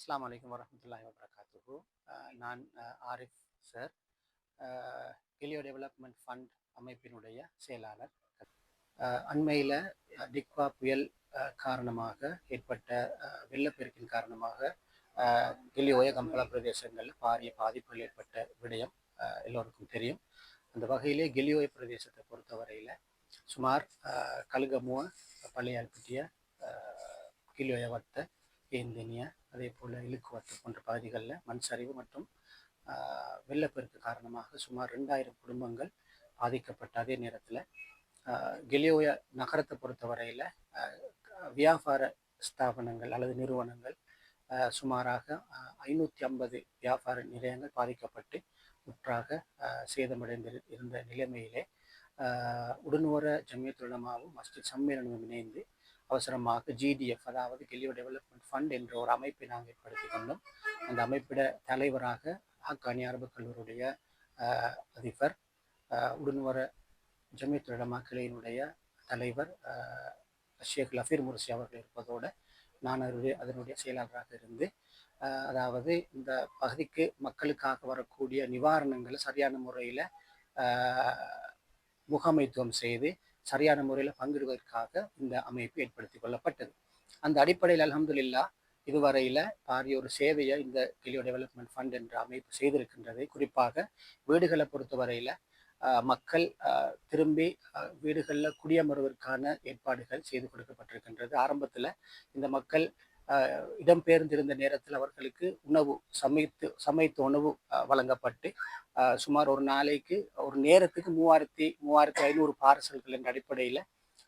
அஸ்லாம் வலைக்கம் வரஹ்மத்துல்லாஹி வபரகாத்துஹு. நான் ஆரிஃப் சார் கிலியோ டெவலப்மெண்ட் ஃபண்ட் அமைப்பினுடைய செயலாளர். அண்மையில் டிக்வா புயல் காரணமாக ஏற்பட்ட வெள்ளப்பெருக்கின் காரணமாக கிளியோய கிலியோய கம்பளா பிரதேசங்களில் பாரிய பாதிப்புகள் ஏற்பட்ட விடயம் எல்லோருக்கும் தெரியும். அந்த வகையிலே கிளியோய பிரதேசத்தை பொறுத்தவரையில் சுமார் அஹ், கழுகமுவ பள்ளியால்பட்டிய கிளியோய வத்த ஏந்தனிய அதே போல் இழுக்குவத்து போன்ற பகுதிகளில் மண் சரிவு மற்றும் வெள்ளப்பெருக்கு காரணமாக சுமார் ரெண்டாயிரம் குடும்பங்கள் பாதிக்கப்பட்ட அதே நேரத்தில் கெலியோயா நகரத்தை பொறுத்தவரையில் வியாபார ஸ்தாபனங்கள் அல்லது நிறுவனங்கள் சுமாராக ஐநூற்றி ஐம்பது வியாபார நிலையங்கள் பாதிக்கப்பட்டு முற்றாக சேதமடைந்து இருந்த நிலைமையிலே உடனோர உடனுவர ஜமியத்துலமாவும் மஸ்ஜித் சம்மேளனமும் இணைந்து அவசரமாக ஜிடிஎஃப் அதாவது கெலியோ டெவலப்மெண்ட் ஃபண்ட் என்ற ஒரு அமைப்பை நாங்கள் ஏற்படுத்தி கொண்டோம். அந்த அமைப்பிட தலைவராக ஹக்கானி அரபு கல்லூரியுடைய அதிபர் உடன்வர ஜமியத் மக்களினுடைய தலைவர் ஷேக் லஃபீர் முர்சி அவர்கள் இருப்பதோடு நான் அவருடைய அதனுடைய செயலாளராக இருந்து அதாவது இந்த பகுதிக்கு மக்களுக்காக வரக்கூடிய நிவாரணங்களை சரியான முறையில் முகாமைத்துவம் செய்து சரியான முறையில் பங்கிடுவதற்காக இந்த அமைப்பு ஏற்படுத்தி கொள்ளப்பட்டது. அந்த அடிப்படையில் அல்ஹம்துலில்லா இதுவரையில் பாரிய ஒரு சேவையை இந்த கிளியோ டெவலப்மெண்ட் ஃபண்ட் என்ற அமைப்பு செய்திருக்கின்றது குறிப்பாக வீடுகளை பொறுத்தவரையில் மக்கள் திரும்பி வீடுகளில் குடியமர்வதற்கான ஏற்பாடுகள் செய்து கொடுக்கப்பட்டிருக்கின்றது. ஆரம்பத்தில் இந்த மக்கள் இடம்பெயர்ந்திருந்த நேரத்தில் அவர்களுக்கு உணவு சமைத்து சமைத்த உணவு வழங்கப்பட்டு சுமார் ஒரு நாளைக்கு ஒரு நேரத்துக்கு மூவாயிரத்தி மூவாயிரத்தி ஐநூறு பார்சல்கள் என்ற அடிப்படையில்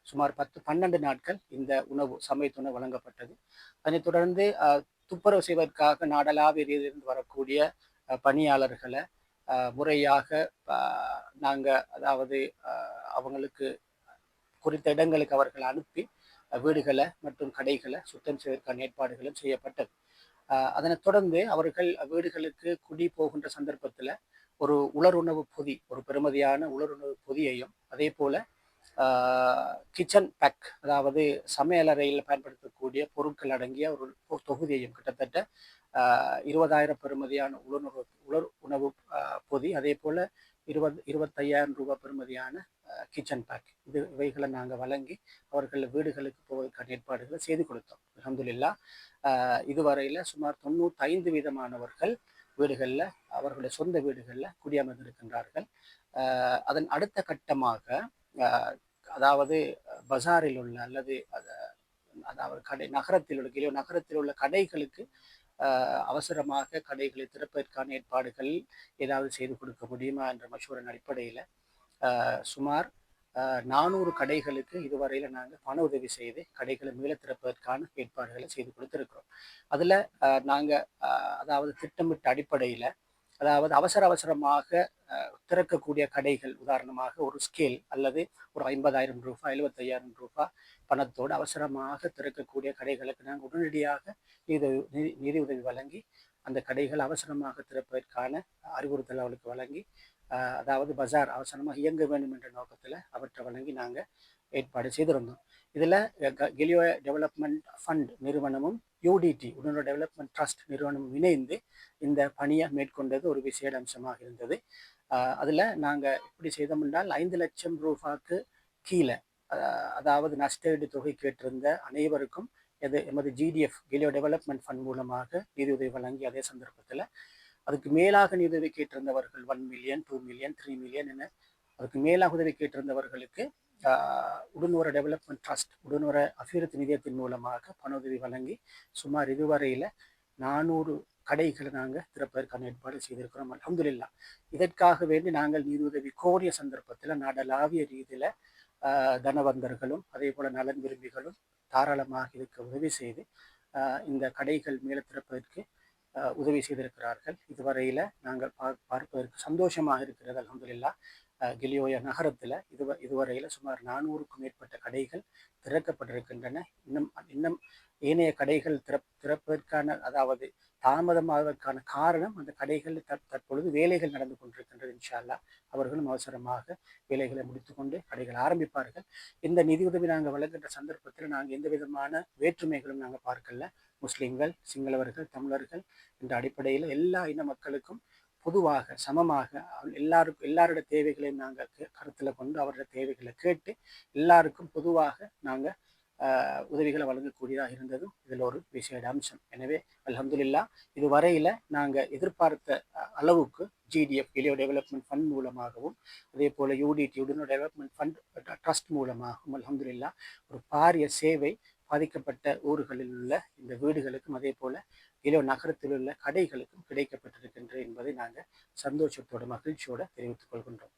சுமார் பத்து பன்னெண்டு நாட்கள் இந்த உணவு சமைத்த உணவு வழங்கப்பட்டது. அதனைத் தொடர்ந்து துப்புரவு செய்வதற்காக நாடளாவிய வரக்கூடிய பணியாளர்களை முறையாக நாங்கள் அதாவது அவங்களுக்கு குறித்த இடங்களுக்கு அவர்கள் அனுப்பி வீடுகளை மற்றும் கடைகளை சுத்தம் செய்வதற்கான ஏற்பாடுகளும் செய்யப்பட்டது. அதனைத் தொடர்ந்து அவர்கள் வீடுகளுக்கு குடி போகின்ற சந்தர்ப்பத்தில் ஒரு உலருணவு பொதி ஒரு பெருமதியான உலருணவு பொதியையும் அதே போல கிச்சன் பேக் அதாவது சமையலறையில் பயன்படுத்தக்கூடிய பொருட்கள் அடங்கிய ஒரு தொகுதியையும் கிட்டத்தட்ட இருபதாயிரம் இருபதாயிரம் உலர் உணவு உலர் உணவு பொதி அதே போல இருபது இருபத்தையாயிரம் ரூபாய் பெறுமதியான கிச்சன் பேக் இது இவைகளை நாங்கள் வழங்கி அவர்கள் வீடுகளுக்கு போவதற்கான ஏற்பாடுகளை செய்து கொடுத்தோம். அஹமதுல்லா இதுவரையில் சுமார் தொண்ணூத்தைந்து வீதமானவர்கள் வீடுகளில் அவர்களுடைய சொந்த வீடுகளில் குடியமர்ந்திருக்கின்றார்கள் அதன் அடுத்த கட்டமாக அதாவது பஜாரில் உள்ள அல்லது அதாவது கடை நகரத்தில் உள்ள கிலோ நகரத்தில் உள்ள கடைகளுக்கு அவசரமாக கடைகளை திறப்பதற்கான ஏற்பாடுகள் ஏதாவது செய்து கொடுக்க முடியுமா என்ற மசூரன் அடிப்படையில் சுமார் நானூறு கடைகளுக்கு இதுவரையில் நாங்கள் பண உதவி செய்து கடைகளை மீள திறப்பதற்கான ஏற்பாடுகளை செய்து கொடுத்துருக்கிறோம். அதில் நாங்கள் அதாவது திட்டமிட்ட அடிப்படையில் அதாவது அவசர அவசரமாக திறக்கக்கூடிய கடைகள் உதாரணமாக ஒரு ஸ்கேல் அல்லது ஒரு ஐம்பதாயிரம் ரூபாய் எழுபத்தையாயிரம் ரூபாய் பணத்தோடு அவசரமாக திறக்கக்கூடிய கடைகளுக்கு நாங்கள் உடனடியாக நிதி நிதி- உதவி வழங்கி அந்த கடைகள் அவசரமாக திறப்பதற்கான அறிவுறுத்தல் அவளுக்கு வழங்கி அதாவது பஜார் அவசரமாக இயங்க வேண்டும் என்ற நோக்கத்தில் அவற்றை வழங்கி நாங்கள் ஏற்பாடு செய்திருந்தோம். இதில் கெலியோ டெவலப்மெண்ட் ஃபண்ட் நிறுவனமும் யூடிடி உடனடி டெவலப்மெண்ட் ட்ரஸ்ட் நிறுவனமும் இணைந்து இந்த பணியை மேற்கொண்டது ஒரு விசேட அம்சமாக இருந்தது. அதில் நாங்கள் எப்படி செய்தோம் என்றால் ஐந்து லட்சம் ரூபாய்க்கு கீழே அதாவது நஷ்டஈடு தொகை கேட்டிருந்த அனைவருக்கும் எது எமது ஜிடிஎஃப் கிலியோ டெவலப்மெண்ட் ஃபண்ட் மூலமாக நிதியுதவி வழங்கி அதே சந்தர்ப்பத்தில் அதுக்கு மேலாக நிதியுதவி கேட்டிருந்தவர்கள் one million two million three million என அதுக்கு மேலாக உதவி கேட்டிருந்தவர்களுக்கு உடனுர டெவலப்மெண்ட் ட்ரஸ்ட் உடனுர அபிவிருத்தி நிதியத்தின் மூலமாக பண உதவி வழங்கி சுமார் இதுவரையில் நானூறு கடைகளை நாங்கள் திறப்பதற்கான ஏற்பாடு செய்திருக்கிறோம். அலமதுல்லா இதற்காக வேண்டி நாங்கள் நிதியுதவி கோரிய சந்தர்ப்பத்தில் நாடளாவிய ரீதியில் தனவந்தர்களும் அதே போல நலன் விரும்பிகளும் தாராளமாக இதுக்கு உதவி செய்து ஆஹ், இந்த கடைகள் மேலே திறப்பதற்கு ஆஹ், உதவி செய்திருக்கிறார்கள். இதுவரையில் நாங்கள் பா பார்ப்பதற்கு சந்தோஷமாக இருக்கிறது. அலமதுல்லா கிலியோயா நகரத்தில் இதுவ இதுவரையில் சுமார் நானூறுக்கும் மேற்பட்ட கடைகள் திறக்கப்பட்டிருக்கின்றன. இன்னும் இன்னும் ஏனைய கடைகள் திறப் திறப்பதற்கான அதாவது தாமதமாவதற்கான காரணம் அந்த கடைகளில் தற் தற்பொழுது வேலைகள் நடந்து கொண்டிருக்கின்றது இன்ஷா அல்லாஹ் அவர்களும் அவசரமாக வேலைகளை முடித்துக்கொண்டு கடைகள் ஆரம்பிப்பார்கள். இந்த நிதியுதவி நாங்கள் வழங்குகின்ற சந்தர்ப்பத்தில் நாங்கள் எந்த விதமான வேற்றுமைகளும் நாங்கள் பார்க்கல. முஸ்லீம்கள் சிங்களவர்கள் தமிழர்கள் என்ற அடிப்படையில் எல்லா இன மக்களுக்கும் பொதுவாக சமமாக எல்லாருக்கும் எல்லாரோட தேவைகளையும் நாங்கள் கருத்தில் கொண்டு அவரோட தேவைகளை கேட்டு எல்லாருக்கும் பொதுவாக நாங்கள் உதவிகளை வழங்கக்கூடியதாக இருந்ததும் இதில் ஒரு விசேட அம்சம். எனவே அலமதுல்லா இது வரையில் நாங்கள் எதிர்பார்த்த அளவுக்கு ஜிடிஎஃப் இலியோ டெவலப்மெண்ட் ஃபண்ட் மூலமாகவும் அதே போல் யூடிடி உடனோ டெவலப்மெண்ட் ஃபண்ட் ட்ரஸ்ட் மூலமாகவும் அலமதுல்லா ஒரு பாரிய சேவை பாதிக்கப்பட்ட ஊர்களில் உள்ள இந்த வீடுகளுக்கும் அதே போல் இலோ நகரத்தில் உள்ள கடைகளுக்கும் கிடைக்கப்பட்டிருக்கின்ற என்பதை நாங்கள் சந்தோஷத்தோட மகிழ்ச்சியோடு தெரிவித்துக் கொள்கின்றோம்.